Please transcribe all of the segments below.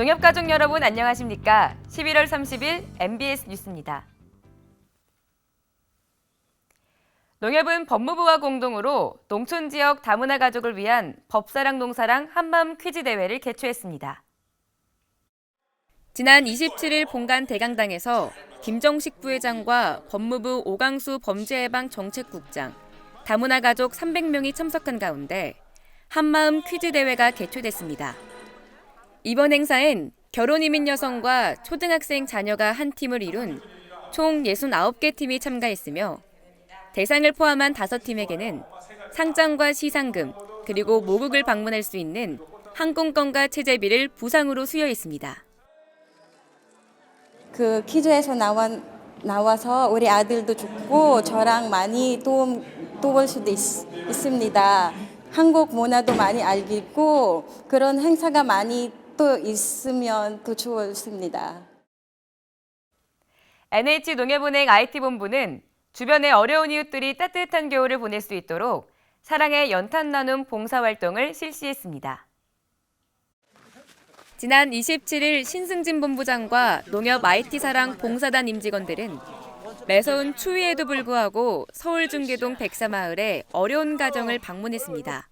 농협 가족 여러분 안녕하십니까? 11월 30일 MBS 뉴스입니다. 농협은 법무부와 공동으로 농촌 지역 다문화 가족을 위한 법사랑 농사랑 한마음 퀴즈 대회를 개최했습니다. 지난 27일 본관 대강당에서 김정식 부회장과 법무부 오강수 범죄예방 정책국장, 다문화 가족 300명이 참석한 가운데 한마음 퀴즈 대회가 개최됐습니다. 이번 행사엔 결혼 이민 여성과 초등학생 자녀가 한 팀을 이룬 총 69개 팀이 참가했으며 대상을 포함한 5팀에게는 상장과 시상금 그리고 모국을 방문할 수 있는 항공권과 체제비를 부상으로 수여했습니다. 그 퀴즈에서 나와, 나와서 우리 아들도 좋고 저랑 많이 도움 도울 수도 있, 있습니다. 한국 문화도 많이 알고 그런 행사가 많이 또 있으면 더 좋습니다. NH농협은행 IT본부는 주변의 어려운 이웃들이 따뜻한 겨울을 보낼 수 있도록 사랑의 연탄 나눔 봉사활동을 실시했습니다. 지난 27일 신승진 본부장과 농협 IT사랑 봉사단 임직원들은 매서운 추위에도 불구하고 서울 중계동 백사마을의 어려운 가정을 방문했습니다.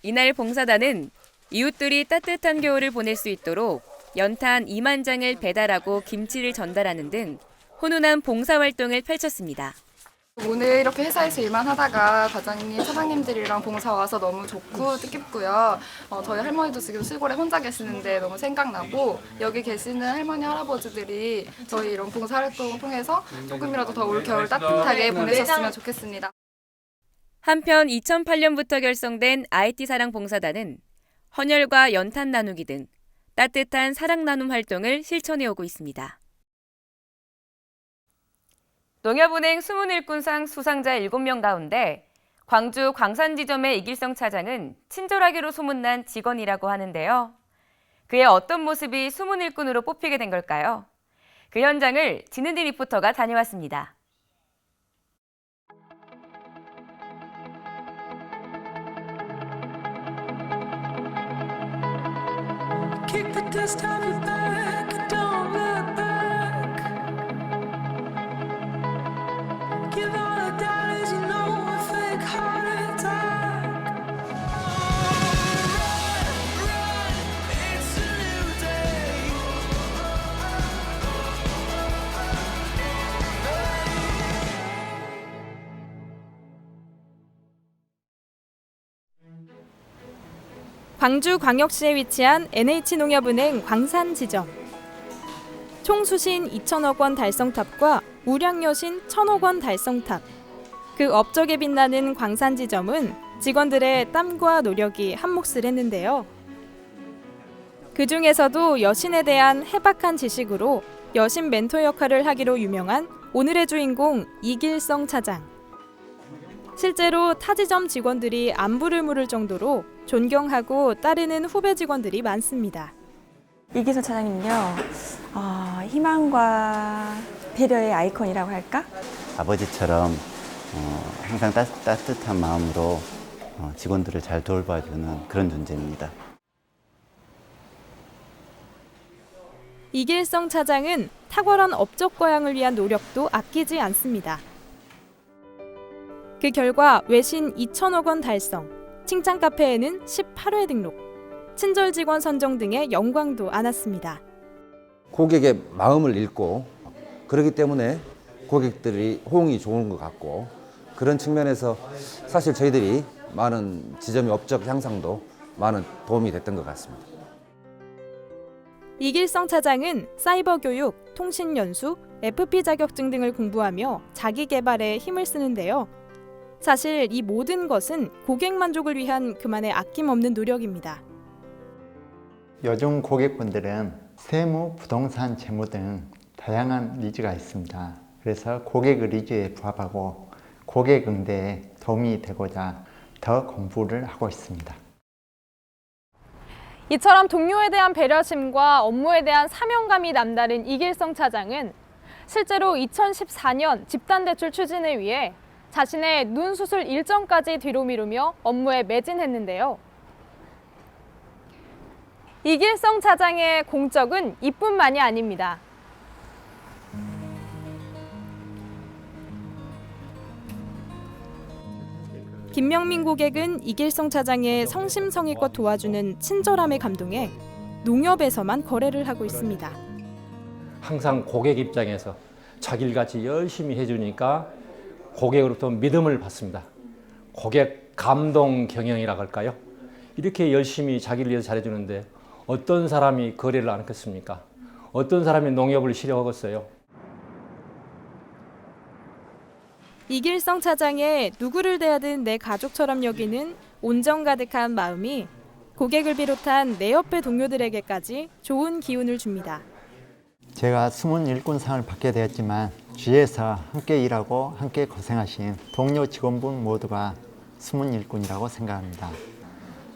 이날 봉사단은 이웃들이 따뜻한 겨울을 보낼 수 있도록 연탄 2만 장을 배달하고 김치를 전달하는 등 훈훈한 봉사활동을 펼쳤습니다. 오늘 이렇게 회사에서 일만 하다가 과장님, 사장님들이랑 봉사 와서 너무 좋고 뜻깊고요. 어, 저희 할머니도 지금 시골에 혼자 계시는데 너무 생각나고 여기 계시는 할머니, 할아버지들이 저희 이런 봉사 활동을 통해서 조금이라도 더 올 겨울 따뜻하게 보내셨으면 좋겠습니다. 한편 2008년부터 결성된 IT 사랑 봉사단은 헌혈과 연탄 나누기 등 따뜻한 사랑 나눔 활동을 실천해 오고 있습니다. 농협은행 수문 일꾼상 수상자 7명 가운데 광주 광산지점의 이길성 차장은 친절하기로 소문난 직원이라고 하는데요. 그의 어떤 모습이 수문 일꾼으로 뽑히게 된 걸까요? 그 현장을 진은디 리포터가 다녀왔습니다. Kick the dust off your back, 광주광역시에 위치한 NH농협은행 광산 지점. 총 수신 2천억 원 달성탑과 우량여신 1천억 원 달성탑. 그 업적에 빛나는 광산 지점은 직원들의 땀과 노력이 한몫을 했는데요. 그 중에서도 여신에 대한 해박한 지식으로 여신 멘토 역할을 하기로 유명한 오늘의 주인공 이길성 차장. 실제로 타지점 직원들이 안부를 물을 정도로 존경하고 따르는 후배 직원들이 많습니다. 이기선 차장님요, 어, 희망과 배려의 아이콘이라고 할까? 아버지처럼 어, 항상 따, 따뜻한 마음으로 어, 직원들을 잘 돌봐주는 그런 존재입니다. 이길성 차장은 탁월한 업적 거양을 위한 노력도 아끼지 않습니다. 그 결과 외신 2천억 원 달성, 칭찬 카페에는 18회 등록, 친절 직원 선정 등의 영광도 안았습니다. 고객의 마음을 읽고 그렇기 때문에 고객들이 호응이 좋은 것 같고 그런 측면에서 사실 저희들이 많은 지점의 업적 향상도 많은 도움이 됐던 것 같습니다. 이길성 차장은 사이버 교육, 통신 연수, FP 자격증 등을 공부하며 자기 개발에 힘을 쓰는데요. 사실 이 모든 것은 고객 만족을 위한 그만의 아낌없는 노력입니다. 요즘 고객분들은 세무, 부동산, 재무 등 다양한 니즈가 있습니다. 그래서 고객 의 니즈에 부합하고 고객 응대에 도움이 되고자 더 공부를 하고 있습니다. 이처럼 동료에 대한 배려심과 업무에 대한 사명감이 남다른 이길성 차장은 실제로 2014년 집단 대출 추진을 위해 자신의 눈 수술 일정까지 뒤로 미루며 업무에 매진했는데요. 이길성 차장의 공적은 이뿐만이 아닙니다. 김명민 고객은 이길성 차장의 성심성의껏 도와주는 친절함에 감동해 농협에서만 거래를 하고 있습니다. 항상 고객 입장에서 자길같이 열심히 해주니까 고객으로부터 믿음을 받습니다. 고객 감동 경영이라고 할까요? 이렇게 열심히 자기를 위해서 잘해주는데 어떤 사람이 거래를 안 했겠습니까? 어떤 사람이 농협을 싫어하겠어요? 이길성 차장의 누구를 대하든 내 가족처럼 여기는 온정 가득한 마음이 고객을 비롯한 내 옆의 동료들에게까지 좋은 기운을 줍니다. 제가 숨은 일꾼상을 받게 되었지만 주위에서 함께 일하고 함께 고생하신 동료 직원분 모두가 숨은 일꾼이라고 생각합니다.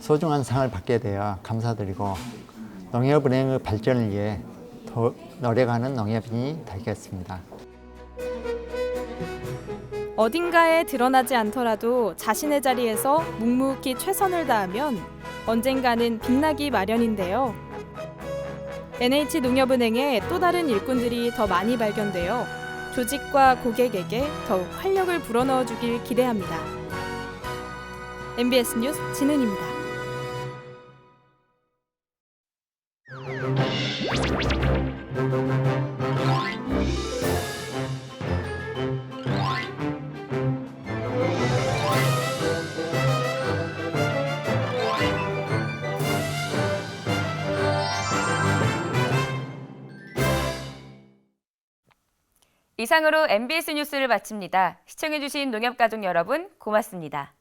소중한 상을 받게 되어 감사드리고 농협은행의 발전을 위해 더 노력하는 농협인이 되겠습니다. 어딘가에 드러나지 않더라도 자신의 자리에서 묵묵히 최선을 다하면 언젠가는 빛나기 마련인데요. NH농협은행의 또 다른 일꾼들이 더 많이 발견되어 조직과 고객에게 더욱 활력을 불어넣어 주길 기대합니다. MBS 뉴스 진은입니다. 이상으로 MBS 뉴스를 마칩니다. 시청해주신 농협가족 여러분 고맙습니다.